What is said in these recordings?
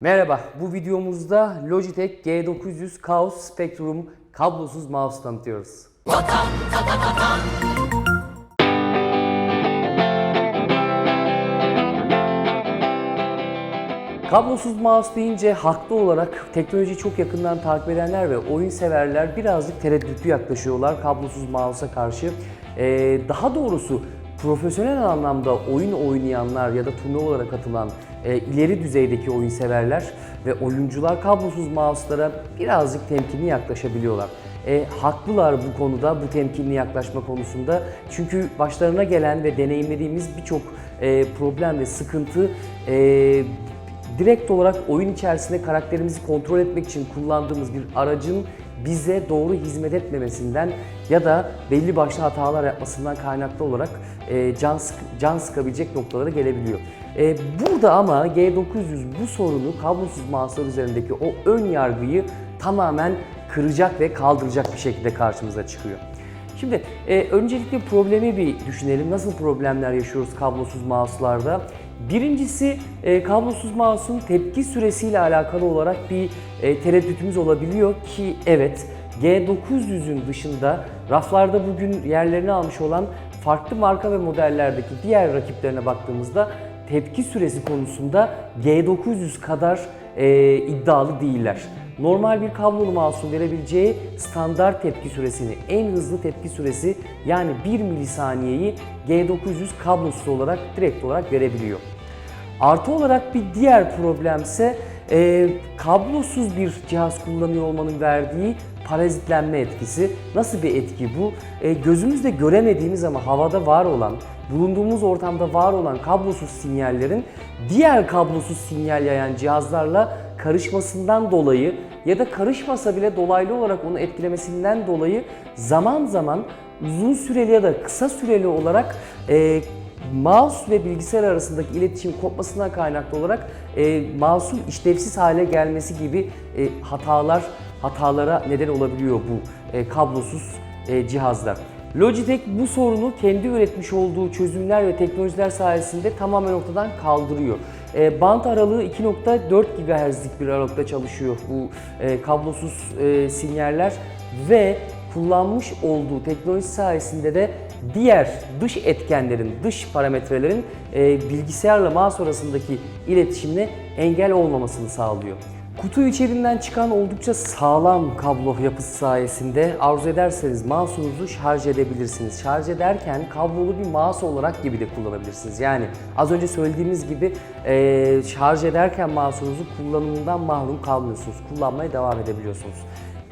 Merhaba, bu videomuzda Logitech G900 Chaos Spectrum kablosuz mouse tanıtıyoruz. Kablosuz mouse deyince haklı olarak teknolojiyi çok yakından takip edenler ve oyun severler birazcık tereddütlü yaklaşıyorlar kablosuz mouse'a karşı. Ee, daha doğrusu profesyonel anlamda oyun oynayanlar ya da turnuvalara katılan e, ileri düzeydeki oyun severler ve oyuncular kablosuz mouse'lara birazcık temkinli yaklaşabiliyorlar. E, haklılar bu konuda, bu temkinli yaklaşma konusunda. Çünkü başlarına gelen ve deneyimlediğimiz birçok e, problem ve sıkıntı e, direkt olarak oyun içerisinde karakterimizi kontrol etmek için kullandığımız bir aracın bize doğru hizmet etmemesinden ya da belli başlı hatalar yapmasından kaynaklı olarak e, can, sık- can sıkabilecek noktalara gelebiliyor. E, burada ama G900 bu sorunu kablosuz mouse'lar üzerindeki o ön yargıyı tamamen kıracak ve kaldıracak bir şekilde karşımıza çıkıyor. Şimdi e, öncelikle problemi bir düşünelim. Nasıl problemler yaşıyoruz kablosuz mouse'larda? Birincisi e, kablosuz mouse'un tepki süresiyle alakalı olarak bir e, tereddütümüz olabiliyor ki evet G900'ün dışında raflarda bugün yerlerini almış olan farklı marka ve modellerdeki diğer rakiplerine baktığımızda tepki süresi konusunda G900 kadar e, iddialı değiller. Normal bir kablolu mouse'un verebileceği standart tepki süresini, en hızlı tepki süresi yani 1 milisaniyeyi G900 kablosuz olarak direkt olarak verebiliyor. Artı olarak bir diğer problemse e, kablosuz bir cihaz kullanıyor olmanın verdiği parazitlenme etkisi. Nasıl bir etki bu? E, gözümüzle göremediğimiz ama havada var olan, bulunduğumuz ortamda var olan kablosuz sinyallerin diğer kablosuz sinyal yayan cihazlarla karışmasından dolayı ya da karışmasa bile dolaylı olarak onu etkilemesinden dolayı zaman zaman uzun süreli ya da kısa süreli olarak e, mouse ve bilgisayar arasındaki iletişim kopmasından kaynaklı olarak e, mouse'un işlevsiz hale gelmesi gibi e, hatalar hatalara neden olabiliyor bu e, kablosuz e, cihazlar. Logitech bu sorunu kendi üretmiş olduğu çözümler ve teknolojiler sayesinde tamamen ortadan kaldırıyor. E, band aralığı 2.4 GHz'lik bir aralıkta çalışıyor bu e, kablosuz e, sinyaller ve kullanmış olduğu teknoloji sayesinde de diğer dış etkenlerin, dış parametrelerin e, bilgisayarla mouse arasındaki iletişimine engel olmamasını sağlıyor. Kutu içerisinden çıkan oldukça sağlam kablo yapısı sayesinde arzu ederseniz mouse'unuzu şarj edebilirsiniz. Şarj ederken kablolu bir mouse olarak gibi de kullanabilirsiniz. Yani az önce söylediğimiz gibi e, şarj ederken mouse'unuzu kullanımından mahrum kalmıyorsunuz. Kullanmaya devam edebiliyorsunuz.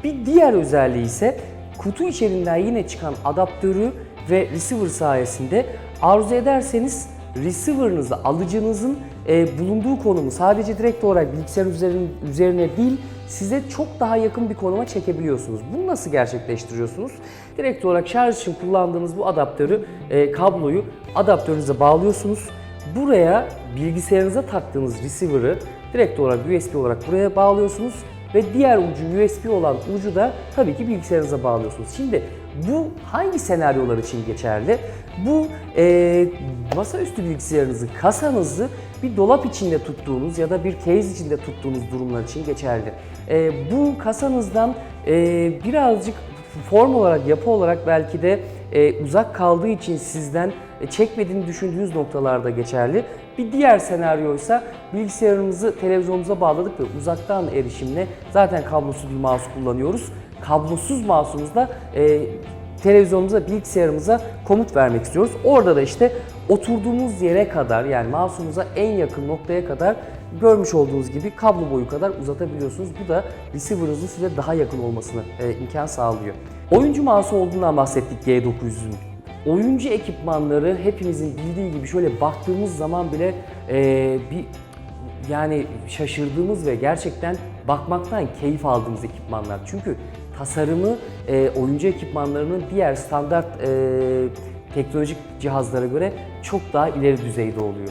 Bir diğer özelliği ise kutu içerisinden yine çıkan adaptörü ve receiver sayesinde arzu ederseniz receiver'ınızı, alıcınızın e, bulunduğu konumu sadece direkt olarak bilgisayar üzerin, üzerine değil size çok daha yakın bir konuma çekebiliyorsunuz. Bunu nasıl gerçekleştiriyorsunuz? Direkt olarak şarj için kullandığınız bu adaptörü, e, kabloyu adaptörünüze bağlıyorsunuz. Buraya bilgisayarınıza taktığınız receiver'ı direkt olarak USB olarak buraya bağlıyorsunuz ve diğer ucu USB olan ucu da tabii ki bilgisayarınıza bağlıyorsunuz. Şimdi bu hangi senaryolar için geçerli? Bu e, masaüstü bilgisayarınızı, kasanızı bir dolap içinde tuttuğunuz ya da bir case içinde tuttuğunuz durumlar için geçerli. E, bu kasanızdan e, birazcık form olarak, yapı olarak belki de e, uzak kaldığı için sizden çekmediğini düşündüğünüz noktalarda geçerli. Bir diğer senaryoysa bilgisayarımızı televizyonumuza bağladık ve uzaktan erişimle zaten kablosuz bir mouse kullanıyoruz. Kablosuz mouse'umuzla e, televizyonumuza, bilgisayarımıza komut vermek istiyoruz. Orada da işte oturduğumuz yere kadar yani mouse'umuza en yakın noktaya kadar görmüş olduğunuz gibi kablo boyu kadar uzatabiliyorsunuz. Bu da receiver'ınızın size daha yakın olmasına e, imkan sağlıyor. Oyuncu mouse olduğundan bahsettik G900'ün. Oyuncu ekipmanları hepimizin bildiği gibi şöyle baktığımız zaman bile e, bir yani şaşırdığımız ve gerçekten bakmaktan keyif aldığımız ekipmanlar. Çünkü tasarımı e, oyuncu ekipmanlarının diğer standart e, teknolojik cihazlara göre çok daha ileri düzeyde oluyor.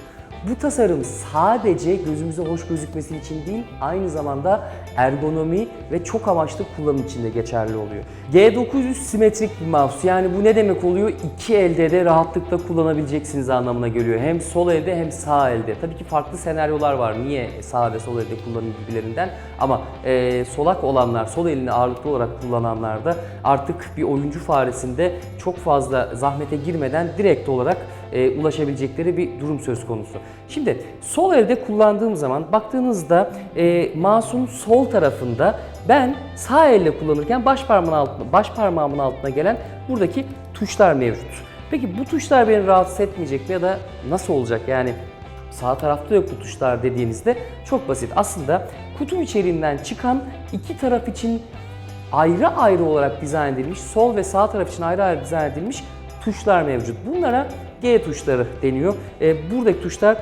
Bu tasarım sadece gözümüze hoş gözükmesi için değil, aynı zamanda ergonomi ve çok amaçlı kullanım için de geçerli oluyor. G900 simetrik bir mouse. Yani bu ne demek oluyor? İki elde de rahatlıkla kullanabileceksiniz anlamına geliyor. Hem sol elde hem sağ elde. Tabii ki farklı senaryolar var. Niye sağ ve sol elde kullanım gibilerinden. Ama e, solak olanlar, sol elini ağırlıklı olarak kullananlar da artık bir oyuncu faresinde çok fazla zahmete girmeden direkt olarak e, ulaşabilecekleri bir durum söz konusu. Şimdi sol elde kullandığım zaman baktığınızda e, mouse'un sol tarafında ben sağ elle kullanırken baş parmağımın altına, baş parmağımın altına gelen buradaki tuşlar mevcut. Peki bu tuşlar beni rahatsız etmeyecek mi ya da nasıl olacak? Yani sağ tarafta yok bu tuşlar dediğinizde çok basit. Aslında kutu içeriğinden çıkan iki taraf için ayrı ayrı olarak dizayn edilmiş, sol ve sağ taraf için ayrı ayrı dizayn edilmiş tuşlar mevcut. Bunlara G tuşları deniyor. E, buradaki tuşlar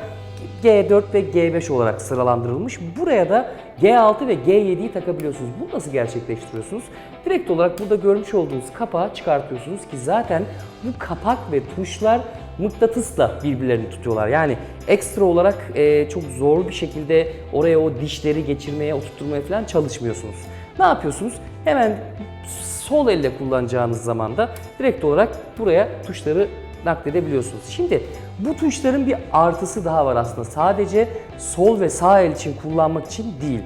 G4 ve G5 olarak sıralandırılmış. Buraya da G6 ve G7'yi takabiliyorsunuz. Bu nasıl gerçekleştiriyorsunuz? Direkt olarak burada görmüş olduğunuz kapağı çıkartıyorsunuz ki zaten bu kapak ve tuşlar mıknatısla birbirlerini tutuyorlar. Yani ekstra olarak e, çok zor bir şekilde oraya o dişleri geçirmeye, oturtmaya falan çalışmıyorsunuz. Ne yapıyorsunuz? Hemen sol elle kullanacağınız zaman da direkt olarak buraya tuşları nakledebiliyorsunuz. Şimdi bu tuşların bir artısı daha var aslında. Sadece sol ve sağ el için kullanmak için değil.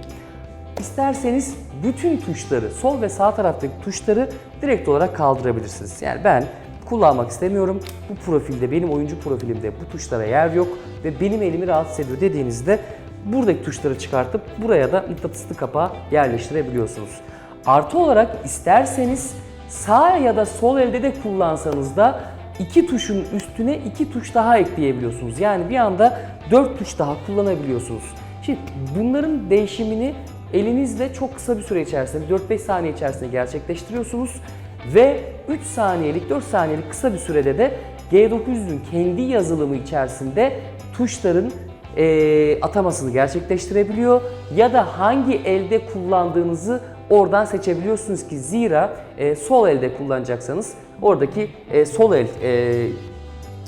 İsterseniz bütün tuşları, sol ve sağ taraftaki tuşları direkt olarak kaldırabilirsiniz. Yani ben kullanmak istemiyorum. Bu profilde, benim oyuncu profilimde bu tuşlara yer yok ve benim elimi rahatsız ediyor dediğinizde buradaki tuşları çıkartıp buraya da mıknatıslı kapağı yerleştirebiliyorsunuz. Artı olarak isterseniz sağ ya da sol elde de kullansanız da iki tuşun üstüne iki tuş daha ekleyebiliyorsunuz. Yani bir anda dört tuş daha kullanabiliyorsunuz. Şimdi bunların değişimini elinizle çok kısa bir süre içerisinde, 4-5 saniye içerisinde gerçekleştiriyorsunuz. Ve 3 saniyelik, 4 saniyelik kısa bir sürede de G900'ün kendi yazılımı içerisinde tuşların e, atamasını gerçekleştirebiliyor ya da hangi elde kullandığınızı oradan seçebiliyorsunuz ki zira e, sol elde kullanacaksanız oradaki e, sol el e,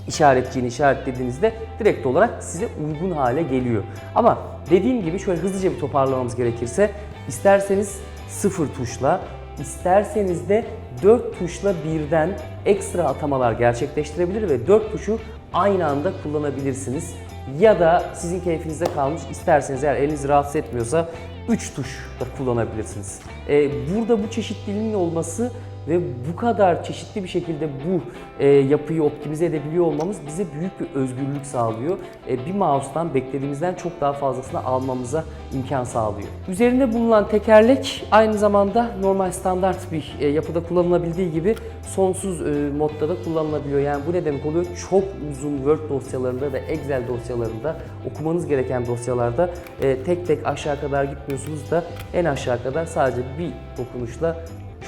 işaretçiğini işaretlediğinizde direkt olarak size uygun hale geliyor. Ama dediğim gibi şöyle hızlıca bir toparlamamız gerekirse isterseniz sıfır tuşla isterseniz de 4 tuşla birden ekstra atamalar gerçekleştirebilir ve 4 tuşu aynı anda kullanabilirsiniz. Ya da sizin keyfinize kalmış isterseniz eğer elinizi rahatsız etmiyorsa 3 tuş da kullanabilirsiniz. Ee, burada bu çeşitliliğin olması ve bu kadar çeşitli bir şekilde bu e, yapıyı optimize edebiliyor olmamız bize büyük bir özgürlük sağlıyor. E, bir mouse'dan beklediğimizden çok daha fazlasını almamıza imkan sağlıyor. Üzerinde bulunan tekerlek aynı zamanda normal standart bir e, yapıda kullanılabildiği gibi sonsuz e, modda da kullanılabiliyor. Yani bu ne demek oluyor? Çok uzun Word dosyalarında ve Excel dosyalarında okumanız gereken dosyalarda e, tek tek aşağı kadar gitmiyorsunuz da en aşağı kadar sadece bir dokunuşla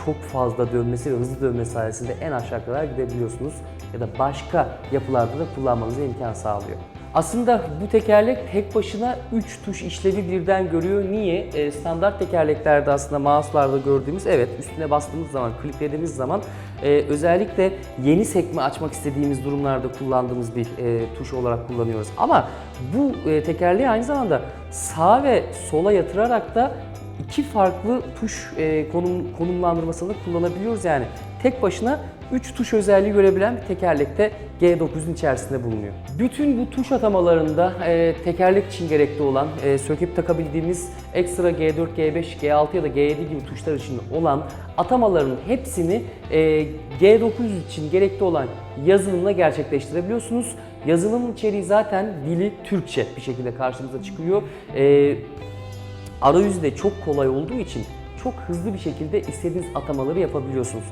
çok fazla dönmesi ve hızlı dönmesi sayesinde en aşağı kadar gidebiliyorsunuz ya da başka yapılarda da kullanmanıza imkan sağlıyor. Aslında bu tekerlek tek başına 3 tuş işlevi birden görüyor. Niye? E, standart tekerleklerde aslında mouse'larda gördüğümüz evet üstüne bastığımız zaman, kliklediğimiz zaman e, özellikle yeni sekme açmak istediğimiz durumlarda kullandığımız bir e, tuş olarak kullanıyoruz. Ama bu e, tekerleği aynı zamanda sağ ve sola yatırarak da iki farklı tuş e, konum, konumlandırmasını kullanabiliyoruz. Yani tek başına 3 tuş özelliği görebilen bir tekerlekte G9'un içerisinde bulunuyor. Bütün bu tuş atamalarında e, tekerlek için gerekli olan, e, söküp takabildiğimiz ekstra G4, G5, G6 ya da G7 gibi tuşlar için olan atamaların hepsini e, G900 için gerekli olan yazılımla gerçekleştirebiliyorsunuz. Yazılımın içeriği zaten dili Türkçe bir şekilde karşımıza çıkıyor. E, arayüzü de çok kolay olduğu için çok hızlı bir şekilde istediğiniz atamaları yapabiliyorsunuz.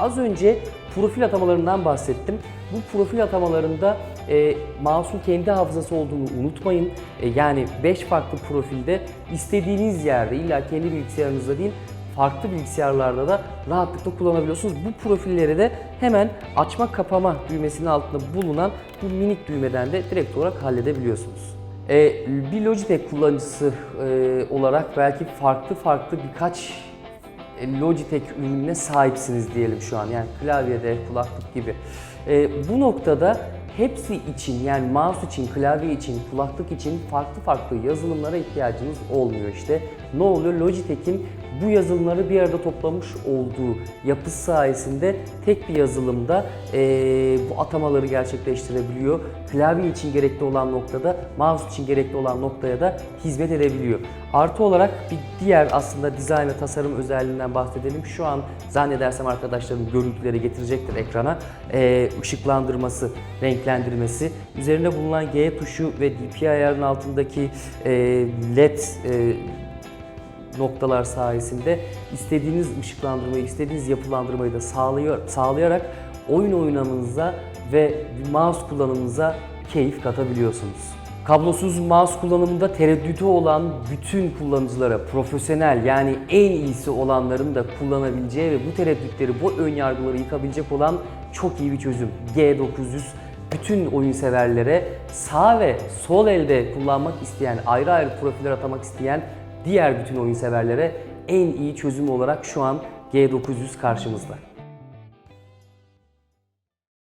Az önce profil atamalarından bahsettim. Bu profil atamalarında e, mouse'un kendi hafızası olduğunu unutmayın. E, yani 5 farklı profilde istediğiniz yerde illa kendi bilgisayarınızda değil farklı bilgisayarlarda da rahatlıkla kullanabiliyorsunuz. Bu profilleri de hemen açma kapama düğmesinin altında bulunan bu minik düğmeden de direkt olarak halledebiliyorsunuz. E, bir Logitech kullanıcısı e, olarak belki farklı farklı birkaç e, Logitech ürününe sahipsiniz diyelim şu an. Yani klavyede, kulaklık gibi. E, bu noktada hepsi için yani mouse için, klavye için, kulaklık için farklı farklı yazılımlara ihtiyacınız olmuyor işte. Ne oluyor? Logitech'in bu yazılımları bir arada toplamış olduğu yapısı sayesinde tek bir yazılımda eee, bu atamaları gerçekleştirebiliyor. Klavye için gerekli olan noktada, mouse için gerekli olan noktaya da hizmet edebiliyor. Artı olarak bir diğer aslında dizayn ve tasarım özelliğinden bahsedelim. Şu an zannedersem arkadaşlarım görüntüleri getirecektir ekrana. Eee ışıklandırması, renklendirmesi, üzerinde bulunan G tuşu ve DPI ayarının altındaki eee, LED eee, noktalar sayesinde istediğiniz ışıklandırmayı, istediğiniz yapılandırmayı da sağlıyor, sağlayarak oyun oynamanıza ve mouse kullanımınıza keyif katabiliyorsunuz. Kablosuz mouse kullanımında tereddütü olan bütün kullanıcılara profesyonel yani en iyisi olanların da kullanabileceği ve bu tereddütleri, bu ön yargıları yıkabilecek olan çok iyi bir çözüm. G900 bütün oyun severlere sağ ve sol elde kullanmak isteyen, ayrı ayrı profiller atamak isteyen diğer bütün oyun severlere en iyi çözüm olarak şu an G900 karşımızda.